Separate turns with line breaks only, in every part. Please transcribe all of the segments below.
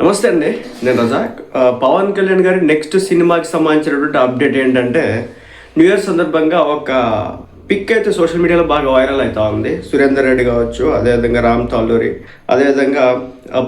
నమస్తే అండి నేను రజాక్ పవన్ కళ్యాణ్ గారి నెక్స్ట్ సినిమాకి సంబంధించినటువంటి అప్డేట్ ఏంటంటే న్యూ ఇయర్ సందర్భంగా ఒక పిక్ అయితే సోషల్ మీడియాలో బాగా వైరల్ అవుతా ఉంది. సురేందర్ రెడ్డి కావచ్చు అదేవిధంగా రామ్ తాల్లూరి అదేవిధంగా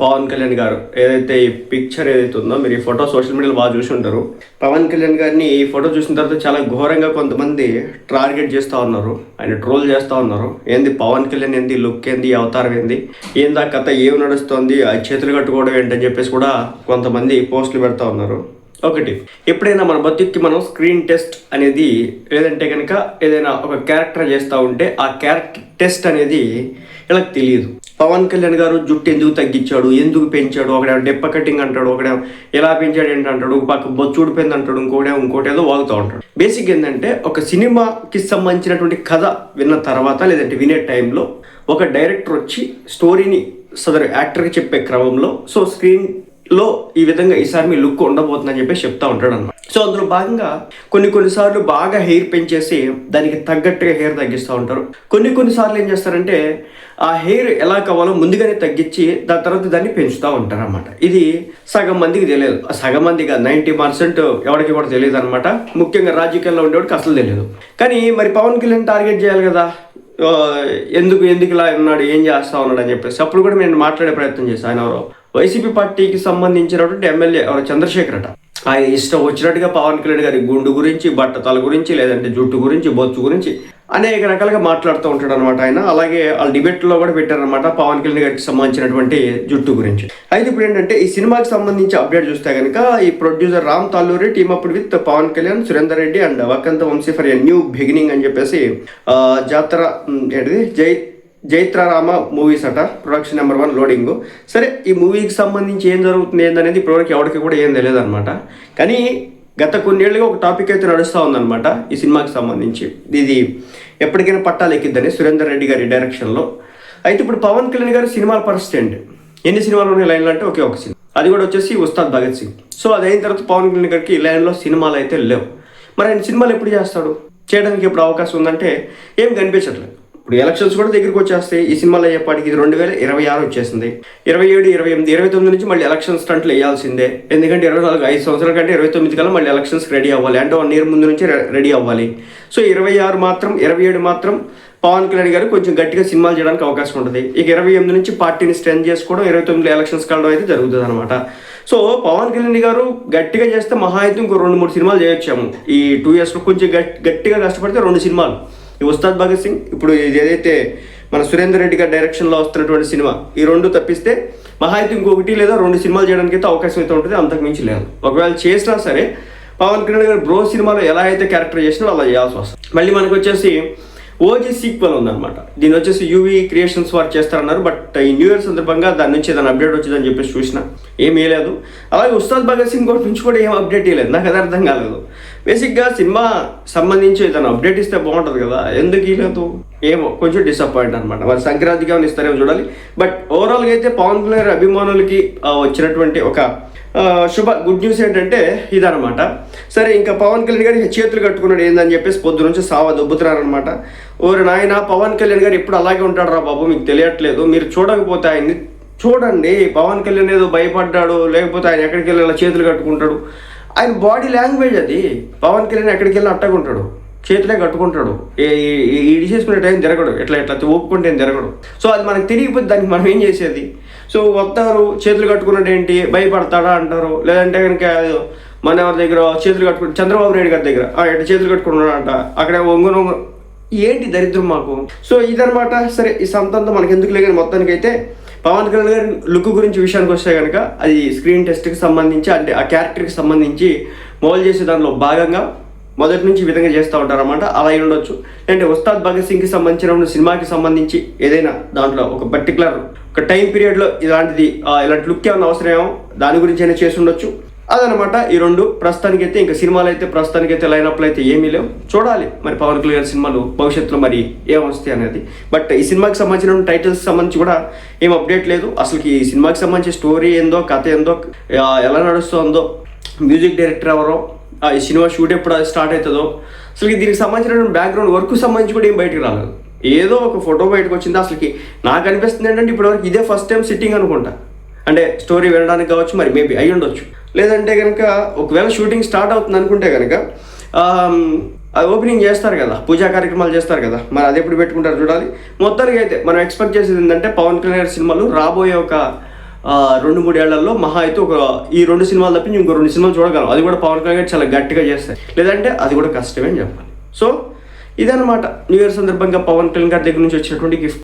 పవన్ కళ్యాణ్ గారు ఏదైతే ఈ పిక్చర్ ఏదైతే ఉందో మీరు ఈ ఫోటో సోషల్ మీడియాలో బాగా చూసి ఉంటారు. పవన్ కళ్యాణ్ గారిని ఈ ఫోటో చూసిన తర్వాత చాలా ఘోరంగా కొంతమంది టార్గెట్ చేస్తూ ఉన్నారు. ఆయన ట్రోల్ చేస్తూ ఉన్నారు. ఏంది పవన్ కళ్యాణ్ ఏంది లుక్ ఏంది అవతారం ఏంది ఏందా కథ ఏం నడుస్తోంది ఆ చేతులు కట్టుకోవడం ఏంటని చెప్పేసి కూడా కొంతమంది పోస్టులు పెడతా ఉన్నారు. ఒకటి. ఎప్పుడైనా మన బతుక్కి మనం స్క్రీన్ టెస్ట్ అనేది లేదంటే కనుక ఏదైనా ఒక క్యారెక్టర్ చేస్తూ ఉంటే ఆ క్యారెక్టర్ టెస్ట్ అనేది ఇలా తెలియదు. పవన్ కళ్యాణ్ గారు జుట్టు ఎందుకు తగ్గించాడు? ఎందుకు పెంచాడు? ఒకడే డెప్ప కటింగ్ అంటాడు ఒకడే ఎలా పెంచాడు ఏంటి అంటాడు పక్క బొచ్చు ఊడిపోయింది అంటాడు ఇంకోటే ఇంకోటి ఏదో వాగుతూ ఉంటాడు. బేసిక్ ఏంటంటే ఒక సినిమాకి సంబంధించినటువంటి కథ విన్న తర్వాత లేదంటే వినే టైంలో ఒక డైరెక్టర్ వచ్చి స్టోరీని సదరు యాక్టర్కి చెప్పే క్రమంలో సో స్క్రీన్ లో ఈ విధంగా ఈసారి మీ లుక్ ఉండబోతుందని చెప్పేసి చెప్తా ఉంటాడు అనమాట సో అందులో భాగంగా కొన్ని కొన్నిసార్లు బాగా హెయిర్ పెంచేసి దానికి తగ్గట్టుగా హెయిర్ తగ్గిస్తూ ఉంటారు. కొన్ని కొన్నిసార్లు ఏం చేస్తారంటే ఆ హెయిర్ ఎలా కావాలో ముందుగానే తగ్గించి దాని తర్వాత దాన్ని పెంచుతూ ఉంటారు అనమాట ఇది సగం మందికి తెలియదు. ఆ సగం మందిగా నైంటీ పర్సెంట్ ఎవరికి కూడా తెలియదు అనమాట ముఖ్యంగా రాజకీయాల్లో ఉండేవాడికి అసలు తెలియదు. కానీ మరి పవన్ కళ్యాణ్ టార్గెట్ చేయాలి కదా. ఎందుకు ఎందుకు ఇలా ఉన్నాడు ఏం చేస్తా ఉన్నాడు అని చెప్పేసి. అప్పుడు కూడా నేను మాట్లాడే ప్రయత్నం చేశాను ఆయన ఎవరో. వైసీపీ పార్టీకి సంబంధించినటువంటి ఎమ్మెల్యే చంద్రశేఖర్ అట ఆయన ఇష్టం వచ్చినట్టుగా పవన్ కళ్యాణ్ గారి గుండు గురించి బట్టతల గురించి లేదంటే జుట్టు గురించి బొచ్చు గురించి అనేక రకాలుగా మాట్లాడుతూ ఉంటాడు అనమాట ఆయన. అలాగే వాళ్ళ డిబేట్లో కూడా పెట్టారనమాట పవన్ కళ్యాణ్ గారికి సంబంధించినటువంటి జుట్టు గురించి. అయితే ఇప్పుడు ఏంటంటే ఈ సినిమాకి సంబంధించి అప్డేట్ చూస్తే కనుక ఈ ప్రొడ్యూసర్ రామ్ తాల్లూరి టీమ్ అప్పుడు with Pavan Kalyan Surender Reddy and Vakkantham Vamsi for a new beginning అని చెప్పేసి జాతర ఏంటిది? జై జైత్రారామ మూవీస్ అట. ప్రొడక్షన్ నెంబర్ వన్ లోడింగ్ సరే ఈ మూవీకి సంబంధించి ఏం జరుగుతుంది ఏందనేది ఇప్పటివరకు ఎవరికి కూడా ఏం తెలియదన్నమాట. కానీ గత కొన్నేళ్ళుగా ఒక టాపిక్ అయితే నడుస్తూ ఉందన్నమాట ఈ సినిమాకి సంబంధించి. ఇది ఎప్పటికైనా పట్టాలు ఎక్కిద్దని సురేందర్ రెడ్డి గారి డైరెక్షన్లో అయితే ఇప్పుడు పవన్ కళ్యాణ్ గారి సినిమాల పరిస్థితి అండి ఎన్ని సినిమాలు ఉన్నాయి లైన్లో అంటే ఒకే ఒక సినిమా. అది కూడా వచ్చేసి ఉస్తాద్ భగత్ సింగ్. సో అది అయిన తర్వాత పవన్ కళ్యాణ్ గారికి లైన్లో సినిమాలు అయితే లేవు. మరి ఆయన సినిమాలు ఎప్పుడు చేస్తాడు? చేయడానికి ఎప్పుడు అవకాశం ఉందంటే ఏం కనిపించట్లేదు. ఇప్పుడు ఎలక్షన్స్ కూడా దగ్గరికి వచ్చేస్తాయి. ఈ సినిమాలో అయ్యేపాటికి ఇది రెండు వేల ఇరవై ఆరు వచ్చేసింది. ఇరవై ఏడు ఇరవై ఎనిమిది ఇరవై తొమ్మిది నుంచి మళ్ళీ ఎలక్షన్ స్టంట్లు వేయాల్సిందే. ఎందుకంటే ఇరవై నాలుగు ఐదు సంవత్సరాల కంటే ఇరవై తొమ్మిది కల్లా మళ్ళీ ఎలక్షన్స్ రెడీ అవ్వాలి. అంటే వన్ ఇయర్ ముందు నుంచి రెడీ అవ్వాలి. సో ఇరవై ఆరు మాత్రం ఇరవై ఏడు మాత్రం పవన్ కళ్యాణ్ గారు కొంచెం గట్టిగా సినిమాలు చేయడానికి అవకాశం ఉంటుంది. ఇక ఇరవై ఎనిమిది నుంచి పార్టీని స్ట్రెంత్ చేసుకోవడం ఇరవై తొమ్మిది ఎలక్షన్స్ కావడం అయితే జరుగుతుంది అనమాట సో పవన్ కళ్యాణ్ గారు గట్టిగా చేస్తే మహా అయితే ఇంకో రెండు మూడు సినిమాలు చేయొచ్చాము. ఈ టూ ఇయర్స్లో కొంచెం గట్టిగా కష్టపడితే రెండు సినిమాలు. ఈ ఉస్తాద్ భగత్ సింగ్ ఇప్పుడు ఇది ఏదైతే మన సురేందర్ రెడ్డి గారి డైరెక్షన్లో వస్తున్నటువంటి సినిమా ఈ రెండు తప్పిస్తే మహా అయితే ఇంకొకటి లేదా రెండు సినిమాలు చేయడానికి అయితే అవకాశం అయితే ఉంటుంది అంతకు మించి లేదు. ఒకవేళ చేసినా సరే పవన్ కళ్యాణ్ గారు బ్రో సినిమాలో ఎలా అయితే క్యారెక్టర్ చేసినా అలా చేయాల్సి వస్తుంది. మళ్ళీ మనకు వచ్చేసి ఓజీ సీక్వెల్ ఉందన్నమాట. దీని వచ్చేసి యూవీ క్రియేషన్స్ వారు చేస్తారన్నారు బట్ ఈ న్యూ ఇయర్ సందర్భంగా దాని నుంచి ఏదైనా అప్డేట్ వచ్చిందని చెప్పేసి చూసిన ఏమీ లేదు. అలాగే ఉస్తాద్ భగత్ సింగ్ కూడా నుంచి కూడా ఏం అప్డేట్ ఇవ్వలేదు నాకు అది అర్థం కాలేదు. బేసిక్గా సినిమా సంబంధించి ఏదైనా అప్డేట్ ఇస్తే బాగుంటుంది కదా. ఎందుకు ఇవ్వలేదు ఏమో కొంచెం డిసప్పాయింట్ అనమాట మరి సంక్రాంతికి ఏమైనా ఇస్తారేమో చూడాలి. బట్ ఓవరాల్గా అయితే పవన్ కళ్యాణ్ అభిమానులకి వచ్చినటువంటి ఒక శుభ గుడ్ న్యూస్ ఏంటంటే ఇదనమాట సరే ఇంకా పవన్ కళ్యాణ్ గారు చేతులు కట్టుకున్నాడు ఏందని చెప్పేసి పొద్దు నుంచి సావ దొబ్బుతున్నారనమాట ఓరి నాయన పవన్ కళ్యాణ్ గారు ఎప్పుడు అలాగే ఉంటాడు రా బాబు? మీకు తెలియట్లేదు. మీరు చూడకపోతే ఆయన్ని చూడండి. పవన్ కళ్యాణ్ ఏదో భయపడ్డాడు లేకపోతే ఆయన ఎక్కడికి వెళ్ళి చేతులు కట్టుకుంటాడు. ఆయన బాడీ లాంగ్వేజ్ అది. పవన్ కళ్యాణ్ ఎక్కడికి వెళ్ళి అట్టగుంటాడు. చేతులే కట్టుకుంటాడు. ఇడి చేసుకునే టైం జరగడు. ఎట్లా ఎట్లా ఒప్పుకుంటే జరగడు. తిరగడు సో అది మనకు తిరిగిపోతే దానికి మనం ఏం చేసేది? సో వస్తారు చేతులు కట్టుకున్నట్టు ఏంటి? భయపడతాడా అంటారు. లేదంటే కనుక మన ఎవరి దగ్గర చేతులు కట్టుకుని చంద్రబాబు నాయుడు గారి దగ్గర ఎట్లా చేతులు కట్టుకున్నాడంట. అక్కడ ఒంగును ఏంటి దరిద్రం మాకు? సో ఇదనమాట సరే ఈ సంతంతో మనకి ఎందుకు లేని మొత్తానికి అయితే పవన్ కళ్యాణ్ గారి లుక్ గురించి విషయానికి వస్తే కనుక అది స్క్రీన్ టెస్ట్కి సంబంధించి అంటే ఆ క్యారెక్టర్కి సంబంధించి మోల్ చేసే దానిలో భాగంగా మొదటి నుంచి ఈ విధంగా చేస్తూ ఉంటారన్నమాట. అలా అయి ఉండొచ్చు. అంటే ఉస్తాద్ భగత్ సింగ్కి సంబంధించిన సినిమాకి సంబంధించి ఏదైనా దాంట్లో ఒక పర్టికులర్ ఒక టైం పీరియడ్లో ఇలాంటిది ఇలాంటి లుక్ ఏమైనా అవసరమేమో దాని గురించి అయినా చేసి ఉండొచ్చు. అదనమాట ఈ రెండు. ప్రస్తుతానికి అయితే ఇంకా సినిమాలు అయితే ప్రస్తుతానికి అయితే లైనప్లు అయితే ఏమీ లేవు. చూడాలి. మరి పవన్ కళ్యాణ్ సినిమాలు భవిష్యత్తులో మరి ఏమొస్తాయి అనేది. బట్ ఈ సినిమాకి సంబంధించిన టైటిల్స్ సంబంధించి కూడా ఏం అప్డేట్ లేదు. అసలు ఈ సినిమాకి సంబంధించి స్టోరీ ఏందో కథ ఏందో ఎలా నడుస్తుందో మ్యూజిక్ డైరెక్టర్ ఎవరో ఈ సినిమా షూట్ ఎప్పుడు అది స్టార్ట్ అవుతుందో. అసలు దీనికి సంబంధించిన బ్యాక్గ్రౌండ్ వర్క్ సంబంధించి కూడా ఏం బయటకు రాలేదు. ఏదో ఒక ఫోటో బయటకు వచ్చింది అసలుకి నాకు అనిపిస్తుంది ఏంటంటే ఇప్పటివరకు ఇదే ఫస్ట్ టైం సిట్టింగ్ అనుకుంటా. అంటే స్టోరీ వినడానికి కావచ్చు మరి మేబీ అయి ఉండొచ్చు. లేదంటే కనుక ఒకవేళ షూటింగ్ స్టార్ట్ అవుతుంది అనుకుంటే కనుక ఓపెనింగ్ చేస్తారు కదా పూజా కార్యక్రమాలు చేస్తారు కదా మరి అది ఎప్పుడు పెట్టుకుంటారు చూడాలి. మొత్తానికి అయితే మనం ఎక్స్పెక్ట్ చేసేది ఏంటంటే పవన్ కళ్యాణ్ సినిమాలు రాబోయే ఒక రెండు మూడేళ్ళలో మహా అయితే ఒక ఈ రెండు సినిమాలు తప్పించి ఇంకో రెండు సినిమాలు చూడగలం. అది కూడా పవన్ కళ్యాణ్ చాలా గట్టిగా చేస్తాయి. లేదంటే అది కూడా కష్టమే అని చెప్పాలి. సో ఇదన్నమాట. న్యూ ఇయర్ సందర్భంగా పవన్ కళ్యాణ్ గారి దగ్గర నుంచి వచ్చినటువంటి గిఫ్ట్